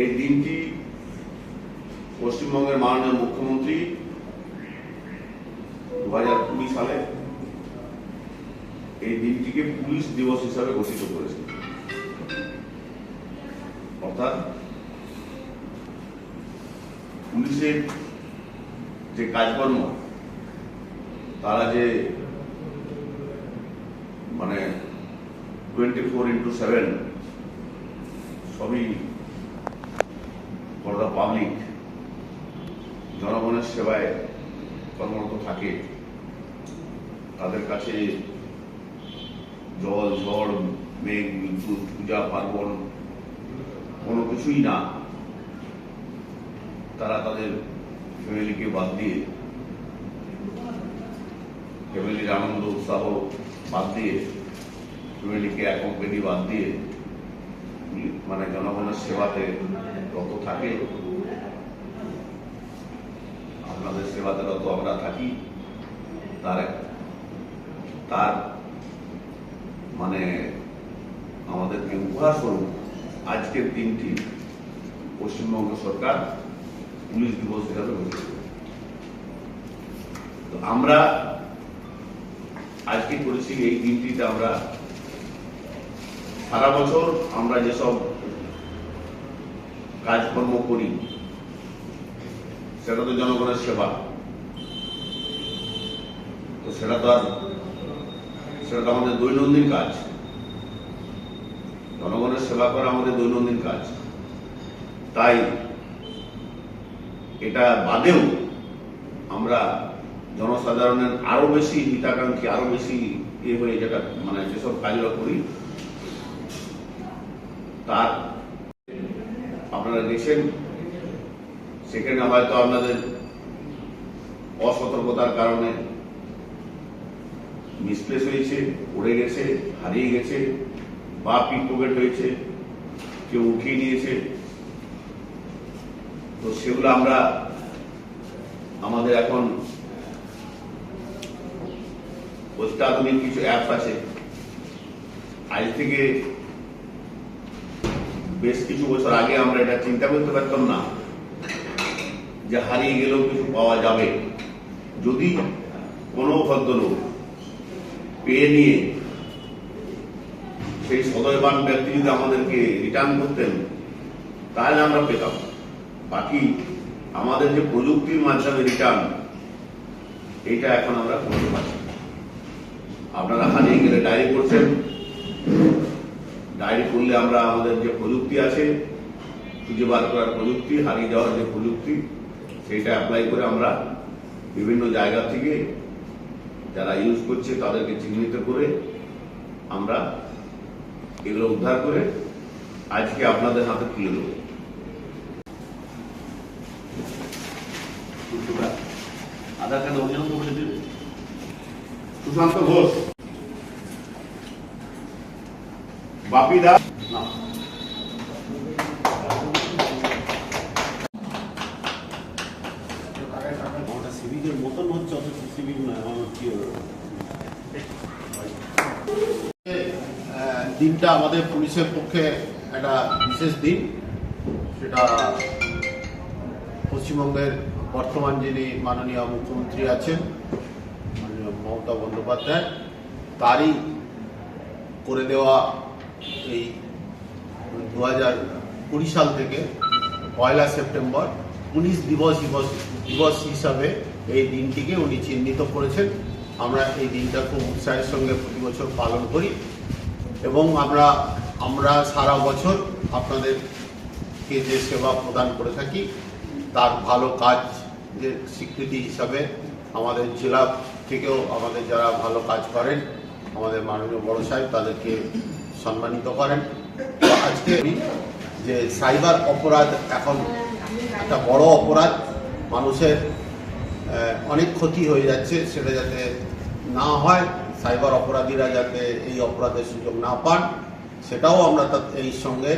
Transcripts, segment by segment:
এই দিনটি পশ্চিমবঙ্গের মাননীয় মুখ্যমন্ত্রী দু হাজার কুড়ি সালে এই দিনটিকে পুলিশ দিবস হিসাবে ঘোষিত করেছে। অর্থাৎ পুলিশের যে কাজকর্ম, তারা যে মানে টোয়েন্টি ফোর ইন্টু সেভেন সবই ফর দ্য পাবলিক জনগণের সেবায় কর্মরত থাকে, তাদের কাছে জল, ঝড়, মেঘ, বিদ্যুৎ, পূজা, পার্বণ কোনো কিছুই না, তারা তাদের ফ্যামিলিকে বাদ দিয়ে, ফ্যামিলির আনন্দ, উৎসাহ বাদ দিয়ে, ফ্যামিলিকে একক বেদি বাদ দিয়ে মানে জনগণের সেবাতে রত থাকে আপনাদের সেবাতে রত আমরা থাকি, তার তার মানে আমাদেরকে উপহার স্বরূপ আজকের দিনটি পশ্চিমবঙ্গ সরকার পুলিশ দিবস হিসাবে তো আমরা আজকে করেছি এই দিনটিতে আমরা সারা বছর আমরা যেসব কাজকর্ম করি, সেটা তো জনগণের সেবা। তো সেটা তো আর, সেটা তো আমাদের দৈনন্দিন কাজ। জনগণের সেবা করা আমাদের দৈনন্দিন কাজ। তাই এটা বাদেও আমরা জনসাধারণের আরও বেশি হিতাকাঙ্ক্ষী, আরও বেশি এ হয়ে যেটা মানে যেসব কাজগুলো করি তার আপনারা দেখছেন সেখানে হয়তো আপনাদের অসতর্কতার কারণে মিসপ্লেস হয়েছে, পড়ে গেছে, হারিয়ে গেছে, বা পিক পকেট হয়েছে, কেউ উঠিয়ে নিয়েছে। তো সেগুলো আমরা আমাদের এখন অত্যাধুনিক কিছু অ্যাপস আছে। আজ থেকে বেশ কিছু বছর আগে আমরা এটা চিন্তা করতে পারতাম না যে হারিয়ে গেলেও কিছু পাওয়া যাবে। যদি কোনো ভদ্রলোক পেয়ে নিয়ে সেই সদয়বান ব্যক্তি যদি আমাদেরকে রিটার্ন করতেন, তাহলে আমরা পেতাম। বাকি আমাদের যে প্রযুক্তির মাধ্যমে রিটার্ন এটা এখন আমরা করতে পারছি আপনারা হারিয়ে গেলে ডায়েরি করছেন ডায়েরি করলে আমরা আমাদের যে প্রযুক্তি আছে খুঁজে বার করার প্রযুক্তি হারিয়ে যাওয়ার যে প্রযুক্তি সেইটা অ্যাপ্লাই করে আমরা বিভিন্ন জায়গা থেকে যারা ইউজ করছে তাদেরকে চিহ্নিত করে আমরা এগুলো উদ্ধার করে আজকে আপনাদের হাতে তুলে দেবো। আধার কার্ড বলে সুশান্ত ঘোষ। বাপি দাস মতন হচ্ছে আমার দিনটা আমাদের পুলিশের পক্ষে একটা বিশেষ দিন। সেটা পশ্চিমবঙ্গের বর্তমান যিনি মাননীয় মুখ্যমন্ত্রী আছেন, মাননীয় মমতা বন্দ্যোপাধ্যায়, তারই করে দেওয়া এই দু হাজার কুড়ি সাল থেকে পয়লা সেপ্টেম্বর পুলিশ দিবস দিবস দিবস হিসাবে এই দিনটিকে উনি চিহ্নিত করেছেন। আমরা এই দিনটা খুব উৎসাহের সঙ্গে প্রতি বছর পালন করি এবং আমরা আমরা সারা বছর আপনাদেরকে যে সেবা প্রদান করে থাকি, তার ভালো কাজ যে স্বীকৃতি হিসাবে আমাদের জেলা থেকেও আমাদের যারা ভালো কাজ করেন, আমাদের মাননীয় বড় সাহেব তাদেরকে সম্মানিত করেন। আজকে যে সাইবার অপরাধ এখন একটা বড় অপরাধ, মানুষের অনেক ক্ষতি হয়ে যাচ্ছে, সেটা যাতে না হয়, সাইবার অপরাধীরা যাতে এই অপরাধের সুযোগ না পান, সেটাও আমরা এই সঙ্গে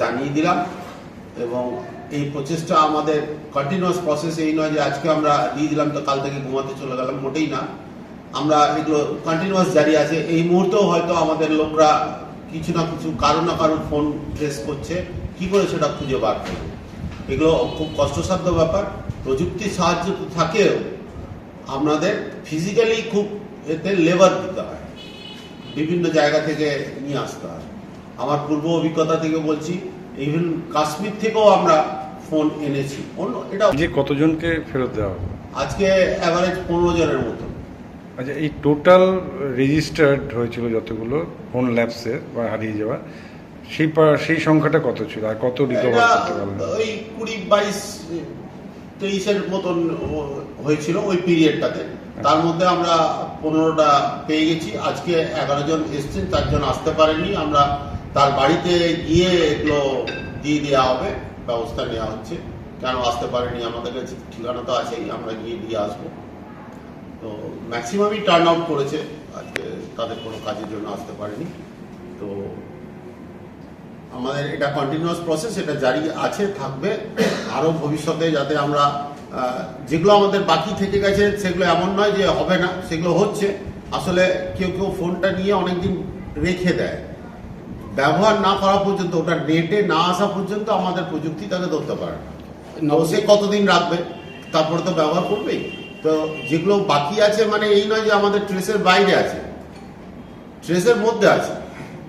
জানিয়ে দিলাম। এবং এই প্রচেষ্টা আমাদের কন্টিনিউয়াস প্রসেস এই নয় যে আজকে আমরা দিয়ে দিলাম তো কাল থেকে ঘুমাতে চলে গেলাম, মোটেই না। আমরা এগুলো কন্টিনিউয়াস জারি আছে। এই মুহূর্তেও হয়তো আমাদের লোকরা কিছু না কিছু কারও না কারও ফোন ট্রেস করছে। কি করে সেটা খুঁজে বার করব? এগুলো খুব কষ্টসাধ্য ব্যাপার। প্রযুক্তির সাহায্য তো থাকেও। আপনাদের ফিজিক্যালি খুব এতে লেবার দিতে হয়। বিভিন্ন জায়গা থেকে নিয়ে আসতে হয়। আমার পূর্ব অভিজ্ঞতা থেকে বলছি ইভেন কাশ্মীর থেকেও আমরা ফোন এনেছি। অন্য এটা যে কতজনকে ফেরত দেওয়া হবে? আজকে অ্যাভারেজ পনেরো জনের মতো। আচ্ছা এই টোটাল রেজিস্টার্ড হয়েছিল যতগুলো ফোন ল্যাপসে বা হারিয়ে যাওয়া সেই সেই সংখ্যাটা কত ছিল আর কত রিকভার করতে পারলেন? ওই কুড়ি বাইশ তেইশের মতন হয়েছিল ওই পিরিয়ডটাতে তার মধ্যে আমরা পনেরোটা পেয়ে গেছি। আজকে এগারো জন এসছেন চারজন আসতে পারেনি আমরা তার বাড়িতে গিয়ে এগুলো দিয়ে দেওয়া হবে ব্যবস্থা নেওয়া হচ্ছে। কেন আসতে পারেনি আমাদের কাছে? ঠিকানা তো আছেই আমরা গিয়ে দিয়ে আসব। তো ম্যাক্সিমামই টার্ন আউট করেছে। আজকে তাদের কোনো কাজের জন্য আসতে পারেনি। তো আমাদের এটা কন্টিনিউয়াস প্রসেস এটা জারি আছে, থাকবে। আরও ভবিষ্যতে যাতে আমরা যেগুলো আমাদের বাকি থেকে গেছে, সেগুলো এমন নয় যে হবে না, সেগুলো হচ্ছে। আসলে কেউ কেউ ফোনটা নিয়ে অনেকদিন রেখে দেয়। ব্যবহার না করা পর্যন্ত, ওটা নেটে না আসা পর্যন্ত আমাদের প্রযুক্তি তাকে ধরতে পারে না। সে কতদিন রাখবে? তারপরে তো ব্যবহার করবেই। তো যেগুলো বাকি আছে মানে এই নয় যে আমাদের ট্রেসের বাইরে আছে। ট্রেসের মধ্যে আছে।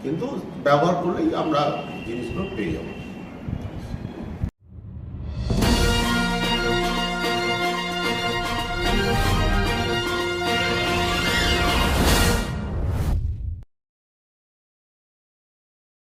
কিন্তু ব্যবহার করলেই আমরা জিনিসগুলো পেয়ে যাব।